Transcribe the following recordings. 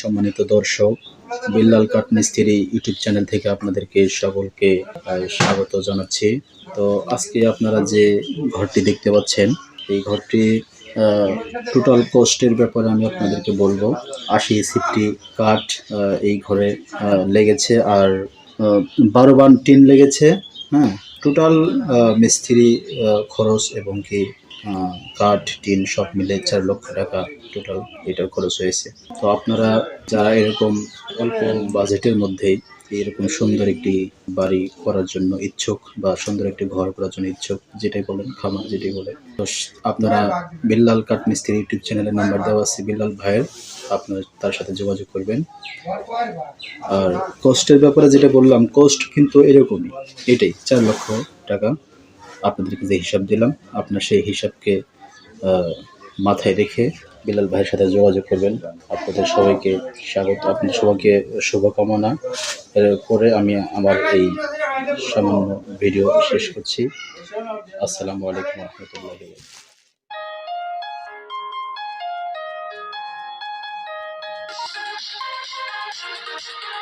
সম্মানিত দর্শক, বিল্লাল কাঠ মিস্ত্রি ইউটিউব চ্যানেল থেকে আপনাদেরকে সকলকে স্বাগত জানাচ্ছি। তো আজকে আপনারা যে ঘরটি দেখতে পাচ্ছেন, এই ঘরটি টোটাল কস্টের ব্যাপারে আমি আপনাদেরকে বলব। আশি সিফটি কাঠ এই ঘরে লেগেছে আর বারো বান টিন লেগেছে হ্যাঁ? টোটাল মিস্ত্রি খরচ এবং কি কাঠ টিন সব মিলে চার লক্ষ টাকা টোটাল এটার খরচ হয়েছে। তো আপনারা যারা এরকম অল্প বাজেটের মধ্যেই এরকম সুন্দর একটি বাড়ি করার জন্য ইচ্ছুক বা সুন্দর একটি ঘর করার জন্য ইচ্ছুক, যেটাই বলেন, খামার যেটাই বলেন, তো আপনারা বিল্লাল কাঠ মিস্ত্রি ইউটিউব চ্যানেলের নাম্বার দেওয়া আছে বিল্লাল ভাইয়ের, আপনারা তার সাথে যোগাযোগ করবেন। আর কস্টের ব্যাপারে যেটা বললাম কস্ট কিন্তু এরকমই, এটাই চার লক্ষ টাকা। আপনাদেরকে যে হিসাব দিলাম, আপনার সেই হিসাবকে মাথায় রেখে বিলাল ভাইয়ের সাথে যোগাযোগ করবেন। আপনাদের সবাইকে স্বাগত। আপনাদের সবাইকে শুভকামনা। করে আমি আমার এই সামান্য ভিডিও শেষ করছি। আসসালামু আলাইকুম রহমতুল্লাহ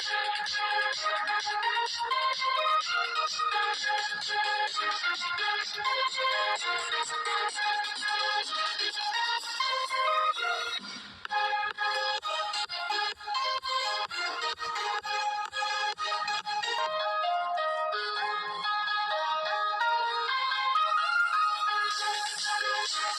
Thank you.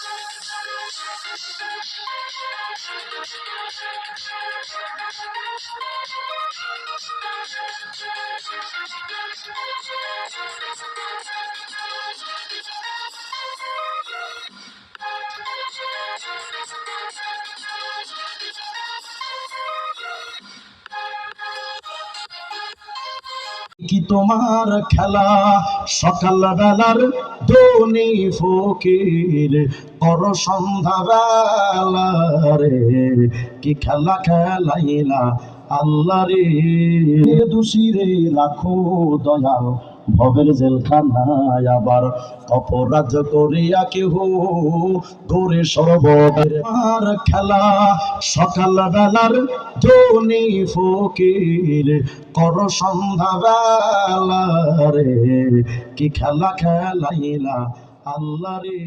Thank you. কি তোমার খেলা? সকাল বেলার ধনী ফকির কর সন্ধ্যা রে কি খেলা খেলাইলা আল্লাহ রে দোষী রে, রাখো দয়াল। ভবের জেলখানায় আবার অপরাধ করিয়া কেহ দূরে সর্বদের খেলা। সকাল বেলার ধনী ফকির কর সন্ধ্যা বেলা রে কি খেলা খেলাইলা আল্লাহ রে